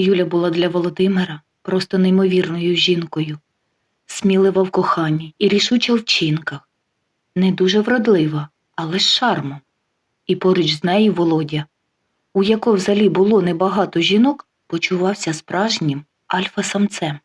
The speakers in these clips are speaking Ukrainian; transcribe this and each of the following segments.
Юля була для Володимира просто неймовірною жінкою, смілива в коханні і рішуча в вчинках, не дуже вродлива, але з шармом. І поруч з нею Володя, у якого взагалі було небагато жінок, почувався справжнім альфа-самцем.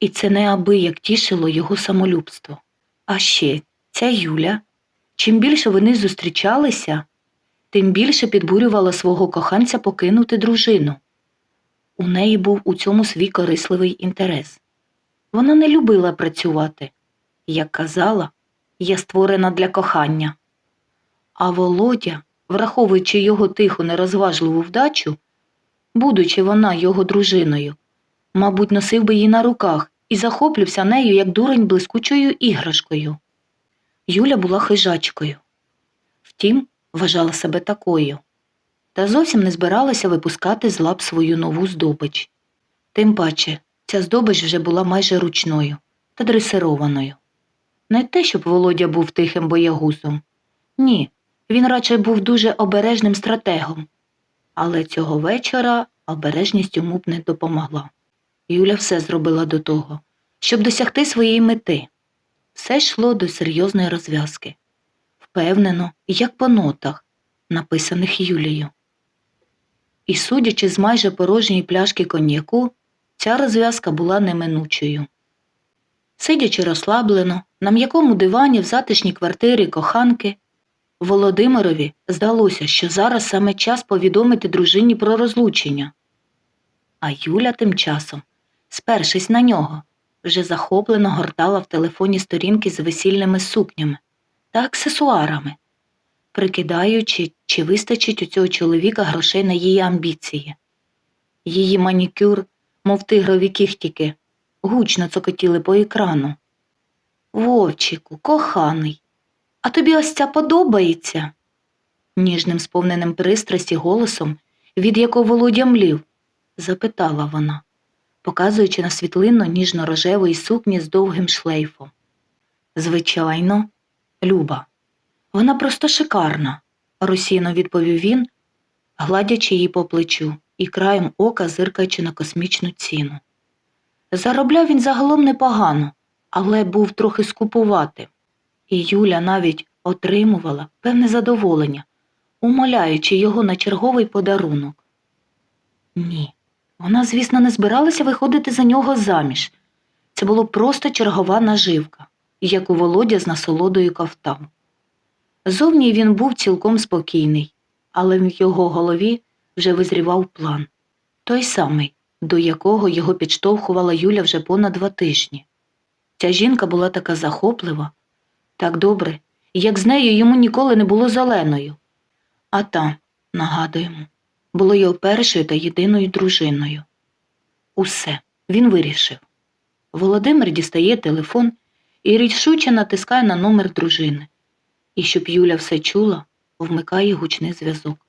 І це неабияк тішило його самолюбство. А ще ця Юля, чим більше вони зустрічалися, тим більше підбурювала свого коханця покинути дружину. У неї був у цьому свій корисливий інтерес. Вона не любила працювати. Як казала, я створена для кохання. А Володя, враховуючи його тиху нерозважливу вдачу, будучи вона його дружиною, мабуть, носив би її на руках і захоплювався нею як дурень блискучою іграшкою. Юля була хижачкою. Втім, вважала себе такою, та зовсім не збиралася випускати з лап свою нову здобич. Тим паче, ця здобич вже була майже ручною та дресированою. Не те, щоб Володя був тихим боягузом. Ні, він радше був дуже обережним стратегом. Але цього вечора обережність йому б не допомогла. Юля все зробила до того, щоб досягти своєї мети. Все йшло до серйозної розв'язки. Впевнено, як по нотах, написаних Юлією. І, судячи з майже порожньої пляшки коньяку, ця розв'язка була неминучою. Сидячи розслаблено, на м'якому дивані в затишній квартирі коханки, Володимирові здалося, що зараз саме час повідомити дружині про розлучення. А Юля тим часом, спершись на нього, вже захоплено гортала в телефоні сторінки з весільними сукнями та аксесуарами, прикидаючи, чи вистачить у цього чоловіка грошей на її амбіції. Її манікюр, мов тигрові кіхтіки, гучно цокотіли по екрану. Вовчику, коханий, а тобі ось ця подобається? ніжним сповненим пристрасті голосом, від якого Володя млів, запитала вона, показуючи на світлину ніжно-рожевої сукні з довгим шлейфом. Звичайно, Люба. Вона просто шикарна, розсійно відповів він, гладячи її по плечу і краєм ока зиркаючи на космічну ціну. Заробляв він загалом непогано, але був трохи скупуватим, і Юля навіть отримувала певне задоволення, умоляючи його на черговий подарунок. Ні, вона, звісно, не збиралася виходити за нього заміж. Це було просто чергова наживка, яку Володя з насолодою ковтав. Зовні він був цілком спокійний, але в його голові вже визрівав план той самий, до якого його підштовхувала Юля вже понад два тижні. Ця жінка була така захоплива, так добре, як з нею йому ніколи не було зеленою. А та, нагадуємо, було його першою та єдиною дружиною. Усе, він вирішив. Володимир дістає телефон і рішуче натискає на номер дружини. І щоб Юля все чула, вмикає гучний зв'язок.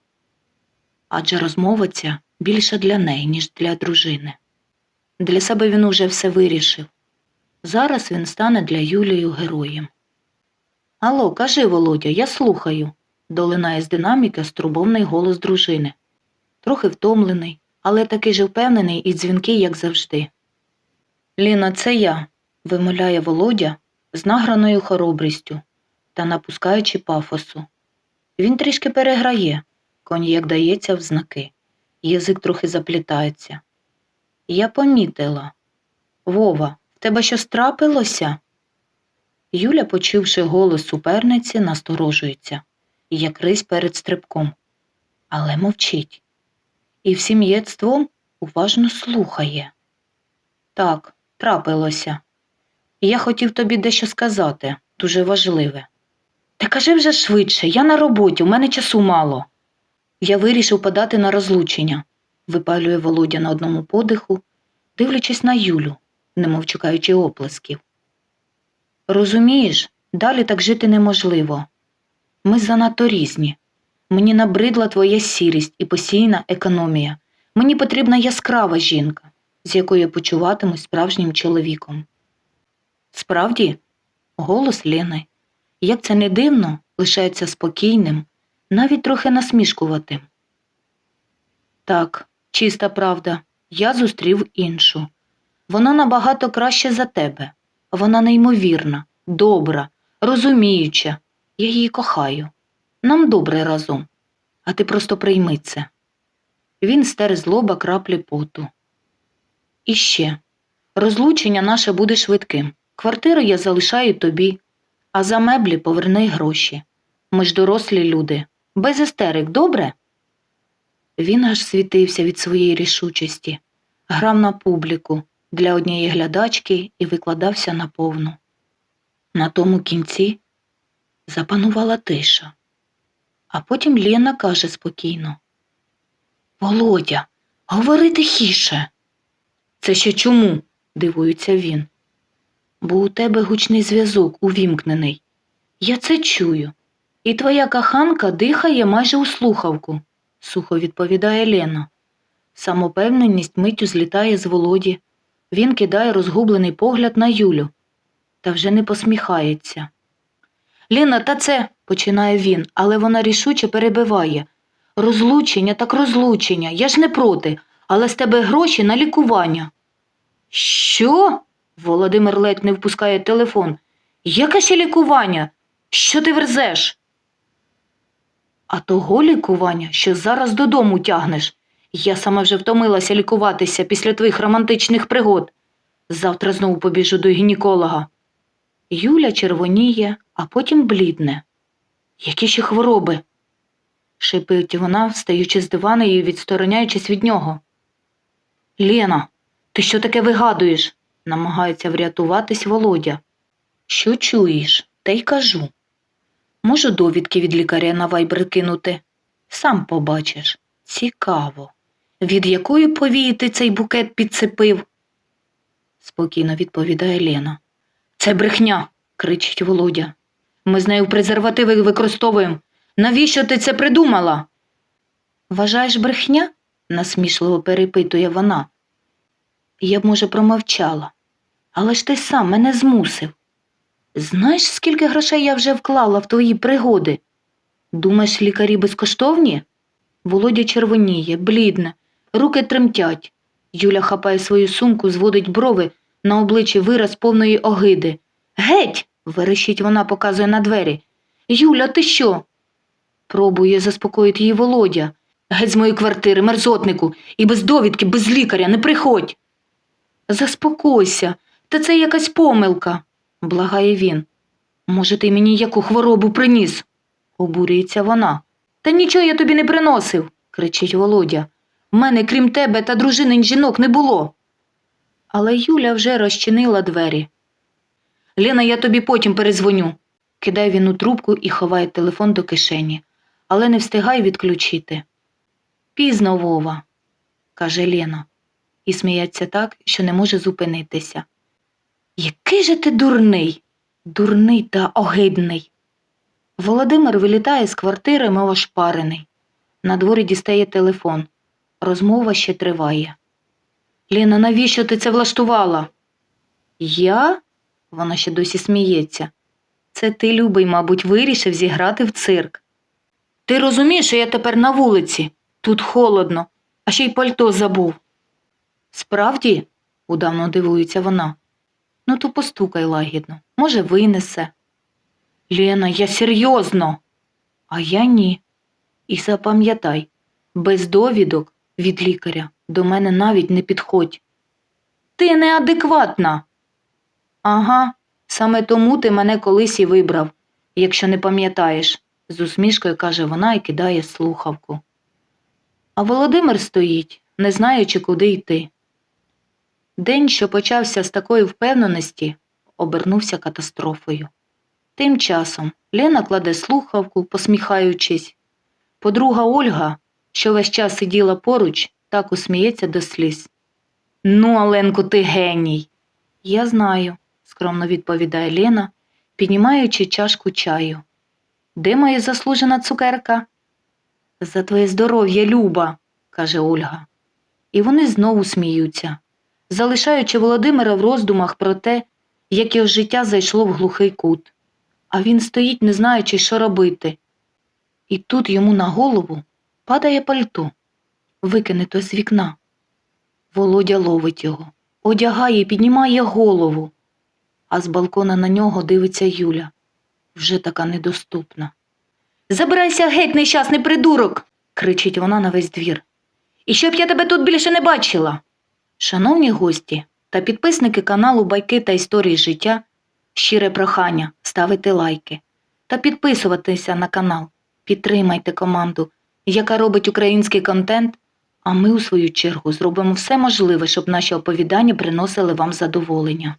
Адже розмова ця більша для неї, ніж для дружини. Для себе він уже все вирішив. Зараз він стане для Юлії героєм. Алло, кажи, Володя, я слухаю, долинає з динаміки струбовний голос дружини. Трохи втомлений, але такий же впевнений і дзвінкий, як завжди. Ліна, це я, вимовляє Володя з награною хоробрістю та напускаючи пафосу. Він трішки переграє, коньяк дається в знаки, язик трохи заплітається. Я помітила. Вова, в тебе щось трапилося? Юля, почувши голос суперниці, насторожується, як рись перед стрибком, але мовчить. І всім єдством уважно слухає. Так, трапилося. Я хотів тобі дещо сказати, дуже важливе. Та кажи вже швидше, я на роботі, у мене часу мало. Я вирішив подати на розлучення, випалює Володя на одному подиху, дивлячись на Юлю, немов чекаючи оплесків. Розумієш, далі так жити неможливо. Ми занадто різні. Мені набридла твоя сірість і постійна економія. Мені потрібна яскрава жінка, з якою я почуватимусь справжнім чоловіком. Справді, голос Лени, як це не дивно, лишається спокійним, навіть трохи насмішкуватим. Так, чиста правда, Я зустрів іншу. Вона набагато краще за тебе. Вона неймовірна, добра, розуміюча. Я її кохаю. Нам добре разом. А ти просто прийми це. Він стер з лоба краплі поту. І ще. Розлучення наше буде швидким. Квартиру я залишаю тобі, а за меблі поверни гроші. Ми ж дорослі люди. Без істерик, добре? Він аж світився від своєї рішучості, грав на публіку для однієї глядачки і викладався на повну. На тому кінці запанувала тиша. А потім Лена каже спокійно: Володя, говори тихіше. Це ще чому? дивується він. Бо у тебе гучний зв'язок увімкнений. Я це чую. І твоя каханка дихає майже у слухавку, сухо відповідає Лена. Самопевненість миттю злітає з Володі. Він кидає розгублений погляд на Юлю та вже не посміхається. Ліна, та це, починає він, але вона рішуче перебиває. Розлучення так розлучення, я ж не проти, але з тебе гроші на лікування. Що? Володимир ледь не впускає телефон. Яке ще лікування? Що ти верзеш? А того лікування, що зараз додому тягнеш. Я сама вже втомилася лікуватися після твоїх романтичних пригод. Завтра знову побіжу до гінеколога. Юля червоніє, а потім блідне. Які ще хвороби? шипить вона, встаючи з дивана і відстороняючись від нього. Лєна, ти що таке вигадуєш? Намагається врятуватись Володя. Що чуєш, та й кажу. Можу довідки від лікаря на вайбер кинути. Сам побачиш. Цікаво. Від якої повії ти цей букет підцепив? спокійно відповідає Лена. Це брехня, кричить Володя. Ми з нею презервативи використовуємо. Навіщо ти це придумала? Вважаєш брехня? насмішливо перепитує вона. Я б, може, промовчала, але ж ти сам мене змусив. Знаєш, скільки грошей я вже вклала в твої пригоди? Думаєш, лікарі безкоштовні? Володя червоніє, блідне, руки тремтять. Юля хапає свою сумку, зводить брови на обличчі вираз повної огиди. Геть. верещить вона, показує на двері. Юля, ти що? Пробує заспокоїти її Володя. Геть з моєї квартири, мерзотнику, і без довідки, без лікаря, не приходь. Заспокойся, та це якась помилка, благає він. Може, ти мені яку хворобу приніс? обурюється вона. Та нічого я тобі не приносив, кричить Володя. В мене, крім тебе та дружини жінок, не було. Але Юля вже розчинила двері. Лена, я тобі потім перезвоню. Кидає він у трубку і ховає телефон до кишені, але не встигає відключити. Пізно, Вова, каже Лена, і сміється так, що не може зупинитися. Який же ти дурний, дурний та огидний. Володимир вилітає з квартири, мов ошпарений. На дворі дістає телефон. Розмова ще триває. Ліна, навіщо ти це влаштувала? Я? Вона ще досі сміється. Це ти, любий, мабуть, вирішив зіграти в цирк. Ти розумієш, що я тепер на вулиці, тут холодно, а ще й пальто забув. Справді, удавно дивується вона. Ну, то постукай лагідно, може, винесе. Лена, я серйозно. А я ні. І запам'ятай, без довідок від лікаря до мене навіть не підходь. Ти неадекватна. Ага, саме тому ти мене колись і вибрав, якщо не пам'ятаєш, з усмішкою каже вона і кидає слухавку. А Володимир стоїть, не знаючи, куди йти. День, що почався з такої впевненості, обернувся катастрофою. Тим часом Лена кладе слухавку, посміхаючись. Подруга Ольга, що весь час сиділа поруч, так усміється до сліз. Ну, Оленко, ти геній. Я знаю, скромно відповідає Лена, піднімаючи чашку чаю. Де моя заслужена цукерка? За твоє здоров'я, Люба, каже Ольга. І вони знову сміються, залишаючи Володимира в роздумах про те, як його життя зайшло в глухий кут. А він стоїть, не знаючи, що робити. І тут йому на голову падає пальто, викинуто з вікна. Володя ловить його, одягає і піднімає голову. А з балкона на нього дивиться Юля, вже така недоступна. Забирайся геть, нещасний придурок. кричить вона на весь двір. І щоб я тебе тут більше не бачила. Шановні гості та підписники каналу Байки та історії життя, щире прохання ставити лайки та підписуватися на канал. Підтримайте команду, яка робить український контент, а ми, у свою чергу, зробимо все можливе, щоб наші оповідання приносили вам задоволення.